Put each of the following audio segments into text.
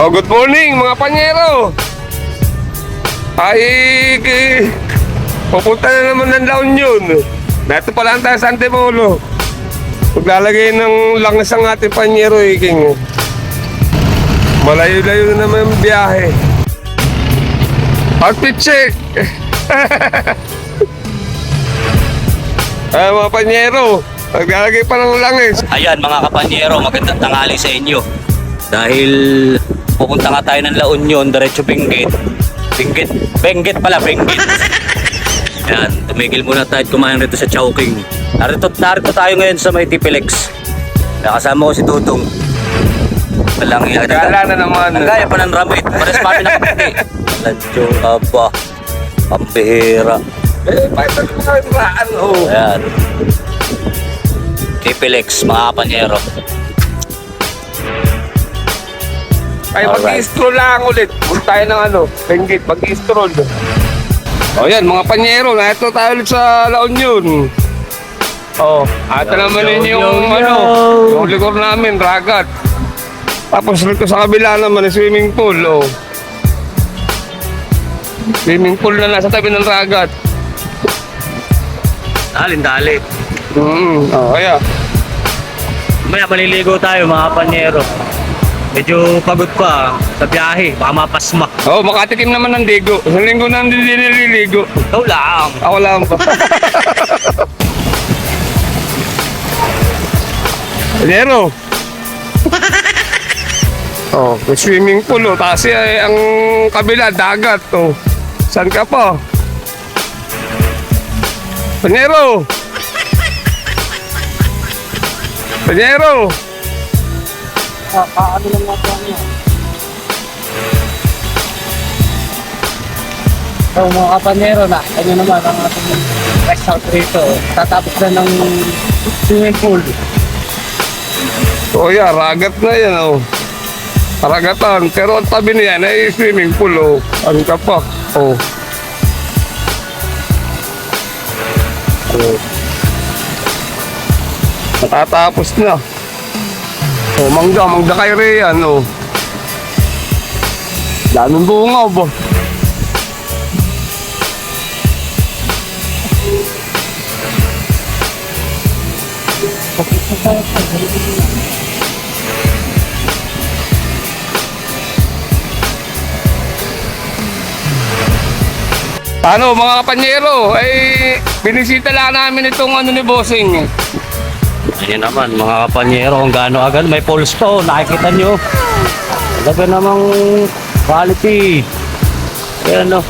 Oh, good morning mga panyero. Ay, eh, pupunta na naman ng La Union. Dito pa lang tayo sa Antipolo. Paglalagay ng langas ang ating panyero, eh, King. Malayo-layo na naman ang biyahe. Outfit check! Ay, mga panyero, paglalagay pa ng langis. Ayan mga kapanyero, magandang tanghali sa inyo. Dahil pupunta nga tayo ng La Union, diretso Benguet. Benguet, Benguet pala, Benguet. Ayan, tumigil muna tayo at kumain rito sa Chowking. Narito, narito tayo ngayon sa may Tipilex. Nakasama ko si Tutong. Walang iya. Gala na naman. Ang gaya pa ng ramit. Pares pa rin nakapati. Ladyo ka ba? Pambihira. Eh, bakit ano mga itraan, oh. Ayan. Tipilex, mga kapanyero. Ay, Alright. mag-i-stroll lang ulit. Punta tayo ng ano, Benguet, mag-i-stroll. O yan, mga panyero, narito tayo ulit sa La Union. Oh, ata Yo, naman yo, yo, yung yo. ano, yung likor namin, ragat. Tapos rito sa kabila naman, yung swimming pool, oh. Swimming pool na nasa tabi ng ragat. Dalin, dali. Mm, oh, kaya. Maya maliligo tayo mga kapanyero. Medyo pagod pa sa biyahe, baka mapasma. Oh, makatikim naman ng ligo. Isang linggo na hindi nililigo. Ikaw lang. Ako lang pa. Panyero. oh, may swimming pool oh. Tapos eh, ang kabila, dagat oh. Saan ka pa? Panyero! Panyero! Paano lang mga po niya? So mga kapanero na, ano naman ang ating rest house rito. Tatapos na ng swimming pool. Oh yeah, ragat na yan oh. Ragatan. Pero ang tabi niyan ay swimming pool oh. Ano ka pa? Oh. Oh. Matatapos na. Oh, mangga, mangga kay Rian oh. Daming bunga oh? Paano mga kapanyero? Ay, binisita lang namin itong ano ni Bossing. Ayan naman mga kapanyero, kung gaano agad. May pulse pa oh, nakikita nyo. Talaga namang quality. Ayan oh.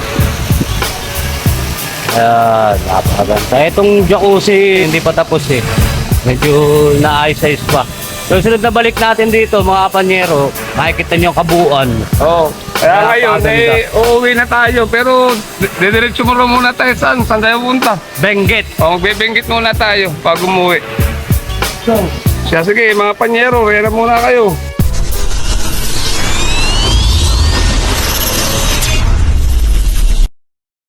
Ayan, napakaganda. Itong jacuzzi, hindi pa tapos eh. Medyo naayos-ayos pa. So, sunod na balik natin dito mga kapanyero, makikita nyo yung kabuuan. Oh. Kaya ngayon, eh, uuwi na tayo. Pero, didiretso mo muna tayo saan? Saan tayo punta? Benguet. O, magbibinggit muna tayo bago umuwi. Siya, sige, mga panyero, rera muna kayo.